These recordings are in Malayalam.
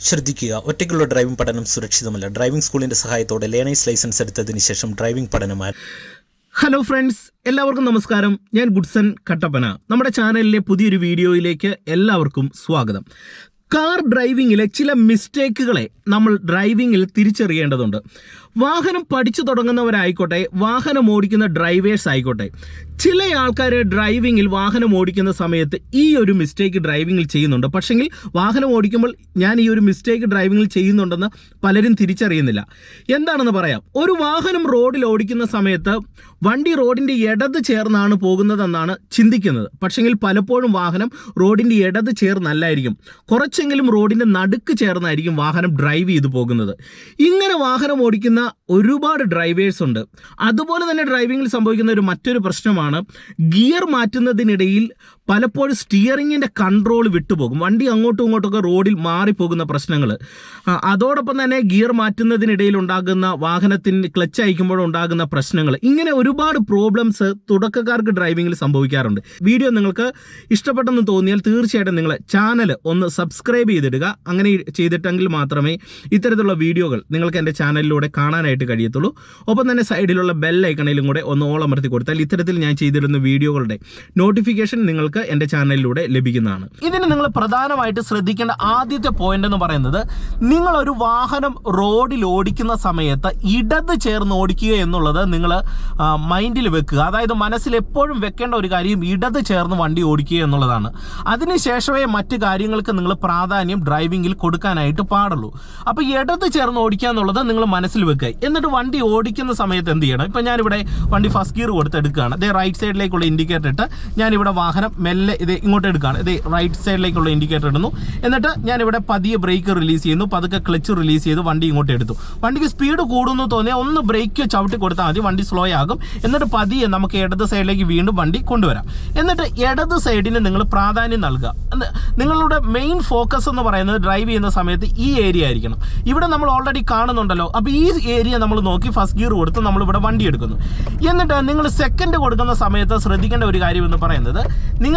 ശ്രദ്ധിക്കുക ഒറ്റയ്ക്കുള്ള ഡ്രൈവിംഗ് പഠനം സുരക്ഷിതമല്ല. ഡ്രൈവിംഗ് സ്കൂളിന്റെ സഹായത്തോടെ ലേണേഴ്സ് ലൈസൻസ് എടുത്തതിന് ശേഷം ഡ്രൈവിംഗ് പഠനമായി ഹലോ ഫ്രണ്ട്സ് എല്ലാവർക്കും നമസ്കാരം. ഞാൻ ഗുഡ്സൺ കട്ടപ്പന. നമ്മുടെ ചാനലിലെ പുതിയൊരു വീഡിയോയിലേക്ക് എല്ലാവർക്കും സ്വാഗതം. കാർ ഡ്രൈവിങ്ങിലെ ചില മിസ്റ്റേക്കുകളെ നമ്മൾ ഡ്രൈവിങ്ങിൽ തിരിച്ചറിയേണ്ടതുണ്ട്. വാഹനം പഠിച്ചു തുടങ്ങുന്നവരായിക്കോട്ടെ വാഹനം ഓടിക്കുന്ന ഡ്രൈവേഴ്സ് ആയിക്കോട്ടെ ചില ആൾക്കാർ ഡ്രൈവിങ്ങിൽ വാഹനം ഓടിക്കുന്ന സമയത്ത് ഈ ഒരു മിസ്റ്റേക്ക് ഡ്രൈവിങ്ങിൽ ചെയ്യുന്നുണ്ട്. പക്ഷെങ്കിൽ വാഹനം ഓടിക്കുമ്പോൾ ഞാൻ ഈ ഒരു മിസ്റ്റേക്ക് ഡ്രൈവിങ്ങിൽ ചെയ്യുന്നുണ്ടെന്ന് പലരും തിരിച്ചറിയുന്നില്ല. എന്താണെന്ന് പറയാം. ഒരു വാഹനം റോഡിൽ ഓടിക്കുന്ന സമയത്ത് വണ്ടി റോഡിന്റെ ഇടത് ചേർന്നാണ് പോകുന്നതെന്നാണ് ചിന്തിക്കുന്നത്. പക്ഷെങ്കിൽ പലപ്പോഴും വാഹനം റോഡിന്റെ ഇടത് ചേർന്നല്ലായിരിക്കും. കുറച്ചെങ്കിലും റോഡിന്റെ നടുക്ക് ചേർന്നായിരിക്കും വാഹനം ഡ്രൈവ് ചെയ്തു പോകുന്നത്. ഇങ്ങനെ വാഹനം ഓടിക്കുന്ന ഒരുപാട് ഡ്രൈവേഴ്സ് ഉണ്ട്. അതുപോലെ തന്നെ ഡ്രൈവിങ്ങിൽ സംഭവിക്കുന്ന ഒരു മറ്റൊരു പ്രശ്നമാണ് ഗിയർ മാറ്റുന്നതിനിടയിൽ പലപ്പോഴും സ്റ്റിയറിങ്ങിന്റെ കൺട്രോൾ വിട്ടുപോകും. വണ്ടി അങ്ങോട്ടും ഇങ്ങോട്ടൊക്കെ റോഡിൽ മാറിപ്പോകുന്ന പ്രശ്നങ്ങൾ അതോടൊപ്പം തന്നെ ഗിയർ മാറ്റുന്നതിനിടയിൽ ഉണ്ടാകുന്ന വാഹനത്തിന് ക്ലച്ച് അയക്കുമ്പോൾ ഉണ്ടാകുന്ന പ്രശ്നങ്ങൾ ഇങ്ങനെ ഒരുപാട് പ്രോബ്ലംസ് തുടക്കക്കാർക്ക് ഡ്രൈവിങ്ങിൽ സംഭവിക്കാറുണ്ട്. വീഡിയോ നിങ്ങൾക്ക് ഇഷ്ടപ്പെട്ടെന്ന് തോന്നിയാൽ തീർച്ചയായിട്ടും നിങ്ങൾ ചാനൽ ഒന്ന് സബ്സ്ക്രൈബ് ചെയ്തിടുക. അങ്ങനെ ചെയ്തിട്ടെങ്കിൽ മാത്രമേ ഇത്തരത്തിലുള്ള വീഡിയോകൾ നിങ്ങൾക്ക് എന്റെ ചാനലിലൂടെ കാണാനായിട്ട് കഴിയത്തുള്ളൂ. ഒപ്പം തന്നെ സൈഡിലുള്ള ബെൽ ഐക്കണിലും കൂടെ ഒന്ന് ഓളമർത്തി കൊടുത്താൽ ഇത്തരത്തിൽ ഞാൻ ചെയ്തിരുന്ന വീഡിയോകളുടെ നോട്ടിഫിക്കേഷൻ നിങ്ങൾക്ക് എന്റെ ചാനലിലൂടെ ലഭിക്കുന്നതാണ്. ഇതിന് നിങ്ങൾ പ്രധാനമായിട്ട് ശ്രദ്ധിക്കേണ്ട ആദ്യത്തെ പോയിന്റ് എന്ന് പറയുന്നത് നിങ്ങൾ ഒരു വാഹനം റോഡിൽ ഓടിക്കുന്ന സമയത്ത് ഇടത് ചേർന്ന് ഓടിക്കുക എന്നുള്ളത് നിങ്ങൾ മൈൻഡിൽ വെക്കുക. അതായത് മനസ്സിൽ എപ്പോഴും വെക്കേണ്ട ഒരു കാര്യം ഇടത് ചേർന്ന് വണ്ടി ഓടിക്കുക എന്നുള്ളതാണ്. അതിനുശേഷമേ മറ്റ് കാര്യങ്ങൾക്ക് നിങ്ങൾ പ്രാധാന്യം ഡ്രൈവിങ്ങിൽ കൊടുക്കാനായിട്ട് പാടുള്ളൂ. അപ്പോൾ ഇടത് ചേർന്ന് ഓടിക്കുക എന്നുള്ളത് നിങ്ങൾ മനസ്സിൽ വെക്കുക. എന്നിട്ട് വണ്ടി ഓടിക്കുന്ന സമയത്ത് എന്ത് ചെയ്യണം? ഇപ്പം ഞാനിവിടെ വണ്ടി ഫസ്റ്റ് ഗിയർ കൊടുത്തെടുക്കുകയാണ്. അതേ റൈറ്റ് സൈഡിലേക്കുള്ള ഇൻഡിക്കേറ്റർ ഇട്ട് ഞാനിവിടെ വാഹനം മെല്ലെ ഇത് ഇങ്ങോട്ട് എടുക്കുകയാണ്. ഇത് റൈറ്റ് സൈഡിലേക്കുള്ള ഇൻഡിക്കേറ്റർ ഇടുന്നു. എന്നിട്ട് ഞാനിവിടെ പതിയെ ബ്രേക്ക് റിലീസ് ചെയ്യുന്നു. പതുക്കെ ക്ലച്ച് റിലീസ് ചെയ്ത് വണ്ടി ഇങ്ങോട്ട് എടുത്തു. വണ്ടിക്ക് സ്പീഡ് കൂടുന്നു തോന്നിയാൽ ഒന്ന് ബ്രേക്ക് ചവിട്ടി കൊടുത്താൽ മതി. വണ്ടി സ്ലോ ആകും. എന്നിട്ട് പതിയെ നമുക്ക് ഇടത് സൈഡിലേക്ക് വീണ്ടും വണ്ടി കൊണ്ടുവരാം. എന്നിട്ട് ഇടത് സൈഡിന് നിങ്ങൾ പ്രാധാന്യം നൽകുക. നിങ്ങളുടെ മെയിൻ ഫോക്കസ് എന്ന് പറയുന്നത് ഡ്രൈവ് ചെയ്യുന്ന സമയത്ത് ഈ ഏരിയ ആയിരിക്കണം. ഇവിടെ നമ്മൾ ഓൾറെഡി കാണുന്നുണ്ടല്ലോ. അപ്പോൾ ഈ ഏരിയ നമ്മൾ നോക്കി ഫസ്റ്റ് ഗിയർ കൊടുത്ത് നമ്മൾ ഇവിടെ വണ്ടി എടുക്കുന്നു. എന്നിട്ട് നിങ്ങൾ സെക്കൻഡ് കൊടുക്കുന്ന സമയത്ത് ശ്രദ്ധിക്കേണ്ട ഒരു കാര്യം എന്ന് പറയുന്നത്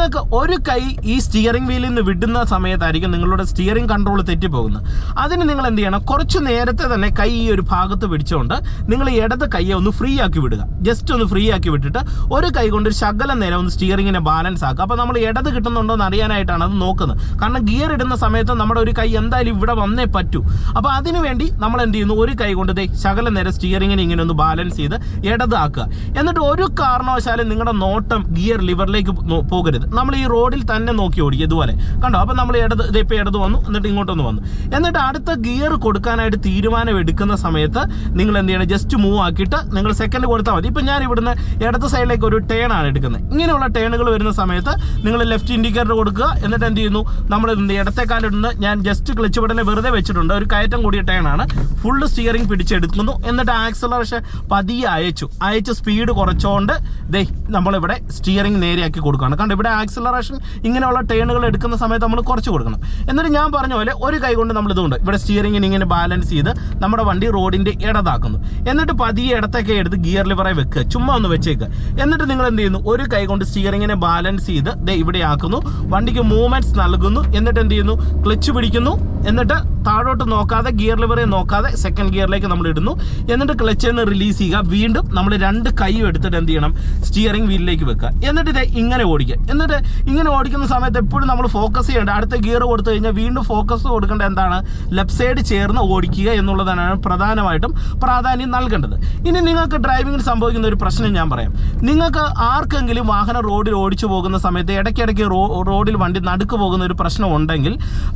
നിങ്ങൾക്ക് ഒരു കൈ ഈ സ്റ്റിയറിംഗ് വീലിൽ നിന്ന് വിടുന്ന സമയത്തായിരിക്കും നിങ്ങളുടെ സ്റ്റിയറിംഗ് കൺട്രോൾ തെറ്റിപ്പോകുന്നത്. അതിന് നിങ്ങൾ എന്ത് ചെയ്യണം? കുറച്ച് നേരത്തെ തന്നെ കൈ ഈ ഒരു ഭാഗത്ത് പിടിച്ചുകൊണ്ട് നിങ്ങൾ ഇടത് കൈയെ ഒന്ന് ഫ്രീ ആക്കി വിടുക. ജസ്റ്റ് ഒന്ന് ഫ്രീ ആക്കി വിട്ടിട്ട് ഒരു കൈ കൊണ്ട് ഒരു ശകലം നേരം ഒന്ന് സ്റ്റിയറിങ്ങിനെ ബാലൻസ് ആക്കുക. അപ്പോൾ നമ്മൾ ഇടത് കിട്ടുന്നുണ്ടോ എന്ന് അറിയാനായിട്ടാണ് അത് നോക്കുന്നത്. കാരണം ഗിയർ ഇടുന്ന സമയത്ത് നമ്മുടെ ഒരു കൈ എന്തായാലും ഇവിടെ വന്നേ പറ്റൂ. അപ്പോൾ അതിനു വേണ്ടി നമ്മൾ എന്ത് ചെയ്യുന്നു? ഒരു കൈ കൊണ്ട് ദേ ശകലം നേരം സ്റ്റിയറിങ്ങിനെ ഇങ്ങനെ ഒന്ന് ബാലൻസ് ചെയ്ത് ഇടതാക്കുക. എന്നിട്ട് ഒരു കാരണവശാലും നിങ്ങളുടെ നോട്ടം ഗിയർ ലിവറിലേക്ക് നോ- പോകരുത് നമ്മൾ ഈ റോഡിൽ തന്നെ നോക്കി ഓടിക്കുക ഇതുപോലെ. കണ്ടോ? അപ്പം നമ്മൾ ഇടത് ഇത് ഇപ്പോൾ ഇടത് വന്നു എന്നിട്ട് ഇങ്ങോട്ടൊന്ന് വന്നു. എന്നിട്ട് അടുത്ത ഗിയർ കൊടുക്കാനായിട്ട് തീരുമാനം എടുക്കുന്ന സമയത്ത് നിങ്ങൾ എന്ത് ചെയ്യണം? ജസ്റ്റ് മൂവ് ആക്കിയിട്ട് നിങ്ങൾ സെക്കൻഡ് കൊടുത്താൽ മതി. ഇപ്പം ഞാൻ ഇവിടുന്ന് ഇടത് സൈഡിലേക്ക് ഒരു ടേൺ ആണ് എടുക്കുന്നത്. ഇങ്ങനെയുള്ള ടേണുകൾ വരുന്ന സമയത്ത് നിങ്ങൾ ലെഫ്റ്റ് ഇൻഡിക്കേറ്റർ കൊടുക്കുക. എന്നിട്ട് എന്ത് ചെയ്യുന്നു? നമ്മൾ ഇടത്തെ കാലിടുന്ന ഞാൻ ജസ്റ്റ് ക്ലച്ച് ബട്ടനെ വെറുതെ വെച്ചിട്ടുണ്ട്. ഒരു കയറ്റം കൂടിയ ടേൺ ആണ്. ഫുള്ള് സ്റ്റിയറിംഗ് പിടിച്ചെടുക്കുന്നു. എന്നിട്ട് ആക്സലറേഷൻ പതിയെ അയച്ചു. അയച്ച് സ്പീഡ് കുറച്ചുകൊണ്ട് ദേ നമ്മളിവിടെ സ്റ്റിയറിംഗ് നേരെയാക്കി കൊടുക്കുകയാണ്. കണ്ടോ? ഇവിടെ ആക്സലറേഷൻ ഇങ്ങനെയുള്ള ടേണുകൾ എടുക്കുന്ന സമയത്ത് നമ്മൾ കുറച്ച് കൊടുക്കണം. എന്നിട്ട് ഞാൻ പറഞ്ഞ പോലെ ഒരു കൈ കൊണ്ട് നമ്മൾ ഇതുകൊണ്ട് ഇവിടെ സ്റ്റിയറിംഗിന് ഇങ്ങനെ ബാലൻസ് ചെയ്ത് നമ്മുടെ വണ്ടി റോഡിന്റെ ഇടതാക്കുന്നു. എന്നിട്ട് പതിയെ ഇടത്തൊക്കെ എടുത്ത് ഗിയർ ലിവറെ വെക്കുക. ചുമ്മാ ഒന്ന് വെച്ചേക്കുക എന്നിട്ട് നിങ്ങൾ എന്ത് ചെയ്യുന്നു? ഒരു കൈ കൊണ്ട് സ്റ്റിയറിങ്ങിനെ ബാലൻസ് ചെയ്ത് ദേ ഇവിടെ ആക്കുന്നു. വണ്ടിക്ക് മൂവ്മെന്റ്സ് നൽകുന്നു. എന്നിട്ട് എന്ത് ചെയ്യുന്നു? ക്ലച്ച് പിടിക്കുന്നു. എന്നിട്ട് താഴോട്ട് നോക്കാതെ ഗിയർ ലിവറെ നോക്കാതെ സെക്കൻഡ് ഗിയറിലേക്ക് നമ്മൾ ഇടുന്നു. എന്നിട്ട് ക്ലച്ച് നിന്ന് റിലീസ് ചെയ്യുക. വീണ്ടും നമ്മൾ രണ്ട് കൈയും എടുത്തിട്ട് എന്ത് ചെയ്യണം? സ്റ്റിയറിംഗ് വീലിലേക്ക് വെക്കുക. എന്നിട്ട് ഇത് ഇങ്ങനെ ഓടിക്കുക. എന്നിട്ട് ഇങ്ങനെ ഓടിക്കുന്ന സമയത്ത് എപ്പോഴും നമ്മൾ ഫോക്കസ് ചെയ്യേണ്ട അടുത്ത ഗിയർ കൊടുത്തു കഴിഞ്ഞാൽ വീണ്ടും ഫോക്കസ് കൊടുക്കേണ്ട എന്താണ്? ലെഫ്റ്റ് സൈഡ് ചേർന്ന് ഓടിക്കുക എന്നുള്ളതാണ് പ്രധാനമായിട്ടും പ്രാധാന്യം നൽകേണ്ടത്. ഇനി നിങ്ങൾക്ക് ഡ്രൈവിങ്ങിൽ സംഭവിക്കുന്ന ഒരു പ്രശ്നം ഞാൻ പറയാം. നിങ്ങൾക്ക് ആർക്കെങ്കിലും വാഹനം റോഡിൽ ഓടിച്ചു പോകുന്ന സമയത്ത് ഇടയ്ക്കിടയ്ക്ക് റോഡിൽ വണ്ടി നടുക്ക് പോകുന്ന ഒരു പ്രശ്നം ഉണ്ടെങ്കിൽ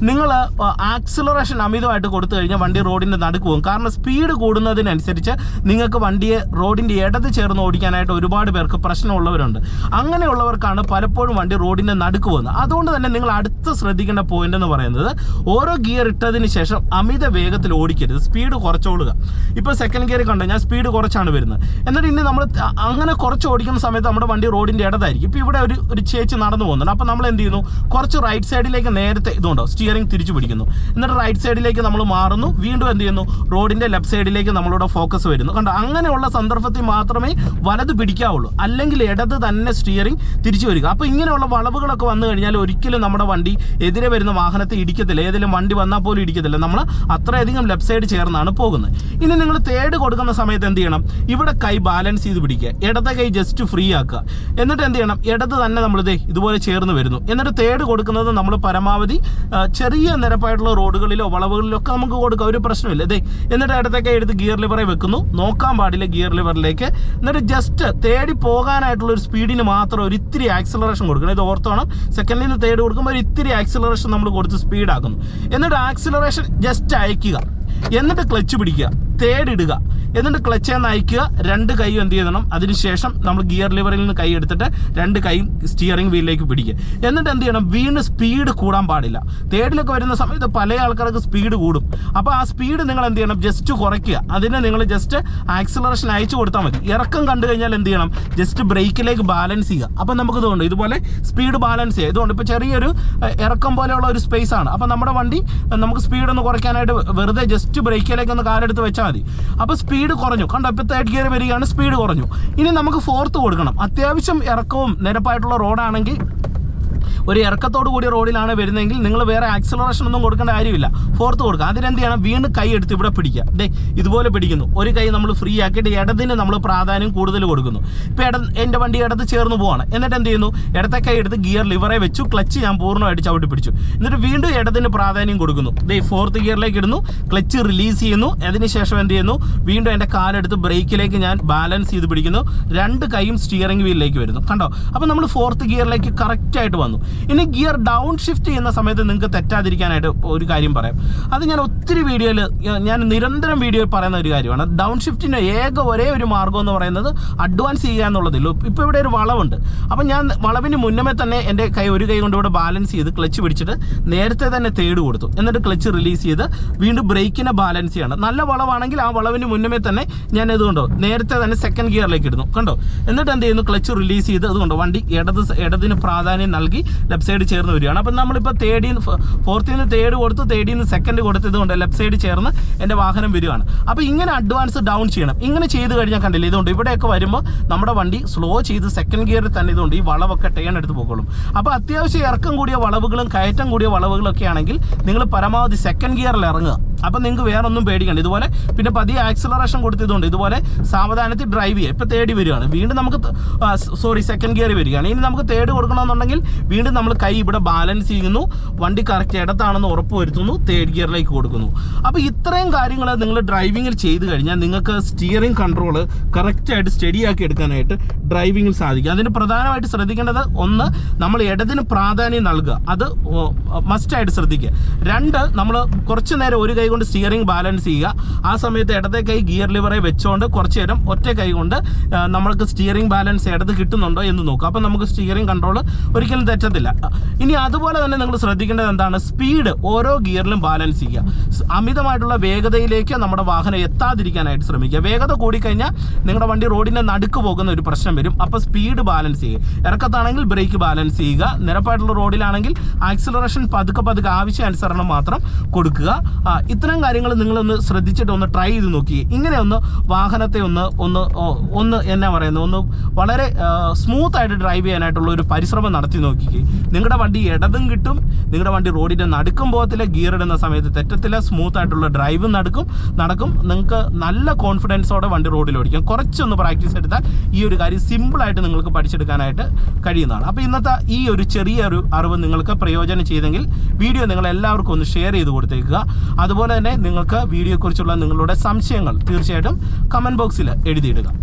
നിങ്ങൾ ആക്സിലറേഷൻ അമിതമായിട്ട് കൊടുത്തു കഴിഞ്ഞാൽ വണ്ടി റോഡിന്റെ നടുക്ക് പോകും. കാരണം സ്പീഡ് കൂടുന്നതിനനുസരിച്ച് നിങ്ങൾക്ക് വണ്ടിയെ റോഡിന്റെ ഇടത് ചേർന്ന് ഓടിക്കാനായിട്ട് ഒരുപാട് പേർക്ക് പ്രശ്നമുള്ളവരുണ്ട്. അങ്ങനെയുള്ളവർക്കാണ് പലപ്പോഴും വണ്ടി റോഡിന്റെ നടുക്ക് പോകുന്നത് അതുകൊണ്ട് തന്നെ നിങ്ങൾ അടുത്ത് ശ്രദ്ധിക്കേണ്ട പോയിന്റ് എന്ന് പറയുന്നത് ഓരോ ഗിയർ ഇട്ടതിന് ശേഷം അമിത വേഗത്തിൽ ഓടിക്കരുത്. സ്പീഡ് കുറച്ചോളുക. ഇപ്പോൾ സെക്കൻഡ് ഗിയർ കണ്ടോ? ഞാൻ സ്പീഡ് കുറച്ചാണ് വരുന്നത്. എന്നിട്ട് ഇനി നമ്മൾ അങ്ങനെ കുറച്ച് ഓടിക്കുന്ന സമയത്ത് നമ്മുടെ വണ്ടി റോഡിന്റെ ഇടതായിരിക്കും. ഇപ്പോൾ ഇവിടെ ഒരു ഒരു ചേച്ചി നടന്നു പോകുന്നുണ്ട്. അപ്പോൾ നമ്മൾ എന്ത് ചെയ്യുന്നു? കുറച്ച് റൈറ്റ് സൈഡിലേക്ക് നേരത്തെ ഇതുണ്ടോ? സ്റ്റിയറിംഗ് തിരിച്ചു പിടിക്കുന്നു. എന്നിട്ട് റൈറ്റ് സൈഡിലേക്ക് നമ്മൾ മാറുന്നു. വീണ്ടും എന്ത് ചെയ്യുന്നു? റോഡിന്റെ ലെഫ്റ്റ് സൈഡിലേക്ക് നമ്മളുടെ ഫോക്കസ് വരുന്നു. കണ്ടോ? അങ്ങനെയുള്ള സന്ദർഭത്തിൽ മാത്രമേ വലത് പിടിക്കാവുള്ളൂ. അല്ലെങ്കിൽ ഇടത് തന്നെ സ്റ്റിയറിംഗ് തിരിച്ചു വരിക. അപ്പോൾ ഇങ്ങനെ ഇങ്ങനെയുള്ള വളവുകളൊക്കെ വന്നു കഴിഞ്ഞാൽ ഒരിക്കലും നമ്മുടെ വണ്ടി എതിരെ വരുന്ന വാഹനത്തെ ഇടിക്കത്തില്ല. ഏതെങ്കിലും വണ്ടി വന്നാൽ പോലും ഇടിക്കത്തില്ല. നമ്മൾ അത്രയധികം ലെഫ്റ്റ് സൈഡ് ചേർന്നാണ് പോകുന്നത്. ഇനി നിങ്ങൾ തേട് കൊടുക്കുന്ന സമയത്ത് എന്ത് ചെയ്യണം? ഇവിടെ കൈ ബാലൻസ് ചെയ്ത് പിടിക്കുക. ഇടത്തെ കൈ ജസ്റ്റ് ഫ്രീ ആക്കുക. എന്നിട്ട് എന്ത് ചെയ്യണം? ഇടത് തന്നെ നമ്മൾ നമ്മളിത് ഇതുപോലെ ചേർന്ന് വരുന്നു. എന്നിട്ട് തേട് കൊടുക്കുന്നത് നമ്മൾ പരമാവധി ചെറിയ നിരപ്പായിട്ടുള്ള റോഡുകളിലോ വളവുകളിലോ ഒക്കെ നമുക്ക് കൊടുക്കാം. ഒരു പ്രശ്നമില്ല. ഇതേ എന്നിട്ട് ഇടത്തെ കൈ എടുത്ത് ഗിയർ ലിവറെ വെക്കുന്നു. നോക്കാൻ പാടില്ല ഗിയർ ലിവറിലേക്ക് എന്നിട്ട് ജസ്റ്റ് തേടി പോകാനായിട്ടുള്ള ഒരു സ്പീഡിന് മാത്രം ഒരു ഇത്തിരി ആക്സിലറേഷൻ കൊടുക്കണം. ഇത് ഓർത്തോണം. സെക്കൻഡിൽ തേർഡ് കൊടുക്കുമ്പോൾ ഒരു ഇത്തിരി ആക്സിലറേഷൻ നമ്മൾ കൊടുത്ത് സ്പീഡാക്കുന്നു എന്നിട്ട് ആക്സിലറേഷൻ ജസ്റ്റ് അയക്കുക. എന്നിട്ട് ക്ലച്ച് പിടിക്കുക. തേർഡ് ഇടുക. എന്നിട്ട് ക്ലച്ച് നയിക്കുക. രണ്ട് കൈയും എന്ത് ചെയ്യണം? അതിനുശേഷം നമ്മൾ ഗിയർ ലിവറിൽ നിന്ന് കൈ എടുത്തിട്ട് രണ്ട് കൈയും സ്റ്റിയറിംഗ് വീലിലേക്ക് പിടിക്കുക. എന്നിട്ട് എന്ത് ചെയ്യണം? വീണ്ടും സ്പീഡ് കൂടാൻ പാടില്ല. തേർഡിലൊക്കെ വരുന്ന സമയത്ത് പല ആൾക്കാർക്ക് സ്പീഡ് കൂടും. അപ്പോൾ ആ സ്പീഡ് നിങ്ങൾ എന്ത് ചെയ്യണം? ജസ്റ്റ് കുറയ്ക്കുക. അതിനെ നിങ്ങൾ ജസ്റ്റ് ആക്സിലറേഷൻ അയച്ചു കൊടുത്താൽ മതി. ഇറക്കം കണ്ടു കഴിഞ്ഞാൽ എന്ത് ചെയ്യണം? ജസ്റ്റ് ബ്രേക്കിലേക്ക് ബാലൻസ് ചെയ്യുക. അപ്പം നമുക്ക് ഇതുകൊണ്ട് ഇതുപോലെ സ്പീഡ് ബാലൻസ് ചെയ്യുക. ഇതുകൊണ്ട് ഇപ്പോൾ ചെറിയൊരു ഇറക്കം പോലെയുള്ള ഒരു സ്പേസ് ആണ്. അപ്പോൾ നമ്മുടെ വണ്ടി നമുക്ക് സ്പീഡ് ഒന്ന് കുറയ്ക്കാനായിട്ട് വെറുതെ ജസ്റ്റ് ബ്രേക്കിലേക്ക് ഒന്ന് കാലെടുത്ത് വെച്ചാൽ മതി. അപ്പോൾ സ്പീഡ് കുറഞ്ഞു. കണ്ടോ ഇപ്പോൾ തേർഡ് ഗിയർ വരികയാണ് സ്പീഡ് കുറഞ്ഞു. ഇനി നമുക്ക് ഫോർത്ത് കൊടുക്കണം. അത്യാവശ്യം ഇറക്കവും നിരപ്പായിട്ടുള്ള റോഡാണെങ്കിൽ ഒരു ഇറക്കത്തോട് കൂടി റോഡിലാണ് വരുന്നതെങ്കിൽ നിങ്ങൾ വേറെ ആക്സിലറേഷൻ ഒന്നും കൊടുക്കേണ്ട കാര്യമില്ല. ഫോർത്ത് കൊടുക്കുക. അതിനെന്ത് ചെയ്യണം? വീണ്ടും കൈ എടുത്ത് ഇവിടെ പിടിക്കുക. ഡേ ഇതുപോലെ പിടിക്കുന്നു. ഒരു കൈ നമ്മൾ ഫ്രീ ആക്കിയിട്ട് ഇടതിന് നമ്മൾ പ്രാധാന്യം കൂടുതൽ കൊടുക്കുന്നു. ഇപ്പോൾ ഇട എന്റെ വണ്ടി ഇടത്ത് ചേർന്ന് പോവാണ്. എന്നിട്ട് എന്ത് ചെയ്യുന്നു? ഇടത്തെ കൈ എടുത്ത് ഗിയർ ലിവറെ വെച്ചു ക്ലച്ച് ഞാൻ പൂർണമായിട്ട് ചവിട്ടി പിടിച്ചു. എന്നിട്ട് വീണ്ടും ഇടതിന് പ്രാധാന്യം കൊടുക്കുന്നു. ദേ ഫോർത്ത് ഗിയറിലേക്ക് ഇടുന്നു. ക്ലച്ച് റിലീസ് ചെയ്യുന്നു. അതിനുശേഷം എന്ത് ചെയ്യുന്നു? വീണ്ടും എന്റെ കാലെടുത്ത് ബ്രേക്കിലേക്ക് ഞാൻ ബാലൻസ് ചെയ്ത് പിടിക്കുന്നു. രണ്ട് കൈയും സ്റ്റിയറിംഗ് വീലിലേക്ക് വരുന്നു. കണ്ടോ? അപ്പോൾ നമ്മൾ ഫോർത്ത് ഗിയറിലേക്ക് കറക്റ്റായിട്ട് വന്നു. ഇനി ഗിയർ ഡൗൺ ഷിഫ്റ്റ് ചെയ്യുന്ന സമയത്ത് നിങ്ങൾക്ക് തെറ്റാതിരിക്കാനായിട്ട് ഒരു കാര്യം പറയാം. അത് ഞാൻ ഒത്തിരി വീഡിയോയിൽ ഞാൻ നിരന്തരം വീഡിയോയിൽ പറയുന്ന ഒരു കാര്യമാണ്. ഡൗൺ ഷിഫ്റ്റിന്റെ ഏക ഒരേ ഒരു മാർഗം എന്ന് പറയുന്നത് അഡ്വാൻസ് ചെയ്യുക എന്നുള്ളതില്ല. ഇപ്പോൾ ഇവിടെ ഒരു വളവുണ്ട്. അപ്പോൾ ഞാൻ വളവിന് മുന്നമേ തന്നെ എന്റെ കൈ ഒരു കൈ കൊണ്ട് ഇവിടെ ബാലൻസ് ചെയ്ത് ക്ലച്ച് പിടിച്ചിട്ട് നേരത്തെ തന്നെ തേട് കൊടുത്തു. എന്നിട്ട് ക്ലച്ച് റിലീസ് ചെയ്ത് വീണ്ടും ബ്രേക്കിനെ ബാലൻസ് ചെയ്യണം. നല്ല വളവാണെങ്കിൽ ആ വളവിന് മുന്നമേ തന്നെ ഞാൻ ഇതുകൊണ്ടോ നേരത്തെ തന്നെ സെക്കൻഡ് ഗിയറിലേക്ക് ഇടുന്നു. കണ്ടോ? എന്നിട്ട് എന്ത് ചെയ്യുന്നു? ക്ലച്ച് റിലീസ് ചെയ്ത് അതുകൊണ്ടോ വണ്ടി ഇടത് ഇടതിന് പ്രാധാന്യം നൽകി ലെഫ്റ്റ് സൈഡ് ചേർന്ന് വരികയാണ്. അപ്പം നമ്മളിപ്പോൾ തേർഡിൽ നിന്ന് ഫോർത്തിൽ നിന്ന് തേർഡ് കൊടുത്ത് തേർഡിൽ നിന്ന് സെക്കൻഡ് കൊടുത്തത് കൊണ്ട് ലെഫ്റ്റ് സൈഡ് ചേർന്ന് എന്റെ വാഹനം വരികയാണ്. അപ്പോൾ ഇങ്ങനെ അഡ്വാൻസ് ഡൗൺ ചെയ്യണം. ഇങ്ങനെ ചെയ്ത് കഴിഞ്ഞാൽ കണ്ടില്ല ഇതുകൊണ്ട് ഇവിടെയൊക്കെ വരുമ്പോൾ നമ്മുടെ വണ്ടി സ്ലോ ചെയ്ത് സെക്കൻഡ് ഗിയറിൽ തന്നെ ഇതുകൊണ്ട് ഈ വളവൊക്കെ ടേൺ എടുത്ത് പോകുള്ളൂ അപ്പോൾ അത്യാവശ്യം ഇറക്കം കൂടിയ വളവുകളും കയറ്റം കൂടിയ വളവുകളൊക്കെ ആണെങ്കിൽ നിങ്ങൾ പരമാവധി സെക്കൻഡ് ഗിയറിൽ ഇറങ്ങുക. അപ്പം നിങ്ങൾക്ക് വേറെ ഒന്നും പേടിക്കണ്ട. ഇതുപോലെ പിന്നെ പതിയെ ആക്സിലറേഷൻ കൊടുത്തതുകൊണ്ട് ഇതുപോലെ സാവധാനത്തിൽ ഡ്രൈവ് ചെയ്യുക. ഇപ്പം തേടി വരികയാണ്. വീണ്ടും നമുക്ക് സോറി സെക്കൻഡ് ഗിയർ വരികയാണ്. ഇനി നമുക്ക് തേർഡ് കൊടുക്കണമെന്നുണ്ടെങ്കിൽ വീണ്ടും നമ്മൾ കൈ ഇവിടെ ബാലൻസ് ചെയ്യുന്നു. വണ്ടി കറക്റ്റ് ഇടത്താണെന്ന് ഉറപ്പ് വരുത്തുന്നു. തേർഡ് ഗിയറിലേക്ക് കൊടുക്കുന്നു. അപ്പോൾ ഇത്രയും കാര്യങ്ങൾ നിങ്ങൾ ഡ്രൈവിങ്ങിൽ ചെയ്ത് കഴിഞ്ഞാൽ നിങ്ങൾക്ക് സ്റ്റിയറിംഗ് കൺട്രോൾ കറക്റ്റായിട്ട് സ്റ്റഡിയാക്കി എടുക്കാനായിട്ട് ഡ്രൈവിങ്ങിൽ സാധിക്കും. അതിന് പ്രധാനമായിട്ട് ശ്രദ്ധിക്കേണ്ടത് ഒന്ന് നമ്മൾ ഇടതിന് പ്രാധാന്യം നൽകുക. അത് മസ്റ്റായിട്ട് ശ്രദ്ധിക്കുക. രണ്ട് നമ്മൾ കുറച്ച് നേരം ഒരു കൈ കൊണ്ട് സ്റ്റിയറിംഗ് ബാലൻസ് ചെയ്യുക. ആ സമയത്ത് ഇടത്തെ കൈ ഗിയർ ലിവറെ വെച്ചുകൊണ്ട് കുറച്ച് നേരം ഒറ്റ കൈ കൊണ്ട് നമ്മൾക്ക് സ്റ്റിയറിംഗ് ബാലൻസ് ഇടത് കിട്ടുന്നുണ്ടോ എന്ന് നോക്കുക. അപ്പം നമുക്ക് സ്റ്റിയറിംഗ് കൺട്രോൾ ഒരിക്കലും തെറ്റത്തില്ല. ഇനി അതുപോലെ തന്നെ നിങ്ങൾ ശ്രദ്ധിക്കേണ്ടത് എന്താണ്? സ്പീഡ് ഓരോ ഗിയറിലും ബാലൻസ് ചെയ്യുക. അമിതമായിട്ടുള്ള വേഗതയിലേക്ക് നമ്മുടെ വാഹനം എത്താതിരിക്കാനായിട്ട് ശ്രമിക്കുക. വേഗത കൂടിക്കഴിഞ്ഞാൽ നിങ്ങളുടെ വണ്ടി റോഡിന്റെ നടുക്ക് പോകുന്ന ഒരു പ്രശ്നം വരും. അപ്പോൾ സ്പീഡ് ബാലൻസ് ചെയ്യുക. ഇറക്കത്താണെങ്കിൽ ബ്രേക്ക് ബാലൻസ് ചെയ്യുക. നിരപ്പായിട്ടുള്ള റോഡിലാണെങ്കിൽ ആക്സിലറേഷൻ പതുക്കെ പതുക്കെ ആവശ്യാനുസരണം മാത്രം കൊടുക്കുക. ആ, ഇത്തരം കാര്യങ്ങൾ നിങ്ങളൊന്ന് ശ്രദ്ധിച്ചിട്ട് ഒന്ന് ട്രൈ ചെയ്ത് നോക്കി. ഇങ്ങനെ ഒന്ന് വാഹനത്തെ ഒന്ന് ഒന്ന് ഒന്ന് എന്നാ പറയുന്നത്? ഒന്ന് വളരെ സ്മൂത്തായിട്ട് ഡ്രൈവ് ചെയ്യാനായിട്ടുള്ള ഒരു പരിശ്രമം നടത്തി നോക്കി നിങ്ങളുടെ വണ്ടി ഇടതും കിട്ടും. നിങ്ങളുടെ വണ്ടി റോഡിന്റെ നടുക്കും പോകത്തില്ല. ഗിയർ ഇടുന്ന സമയത്ത് തെറ്റത്തില്ല. സ്മൂത്ത് ആയിട്ടുള്ള ഡ്രൈവും നടക്കും. നടക്കും. നിങ്ങൾക്ക് നല്ല കോൺഫിഡൻസോടെ വണ്ടി റോഡിൽ ഓടിക്കാം. കുറച്ചൊന്ന് പ്രാക്ടീസ് എടുത്താൽ ഈ ഒരു കാര്യം സിമ്പിളായിട്ട് നിങ്ങൾക്ക് പഠിച്ചെടുക്കാനായിട്ട് കഴിയുന്നതാണ്. അപ്പോൾ ഇന്നത്തെ ഈ ഒരു ചെറിയൊരു അറിവ് നിങ്ങൾക്ക് പ്രയോജനം ചെയ്തെങ്കിൽ വീഡിയോ നിങ്ങൾ എല്ലാവർക്കും ഒന്ന് ഷെയർ ചെയ്ത് കൊടുത്തേക്കുക. അതുപോലെ തന്നെ നിങ്ങൾക്ക് വീഡിയോയെക്കുറിച്ചുള്ള നിങ്ങളുടെ സംശയങ്ങൾ തീർച്ചയായിട്ടും കമന്റ് ബോക്സിൽ എഴുതിയിടുക.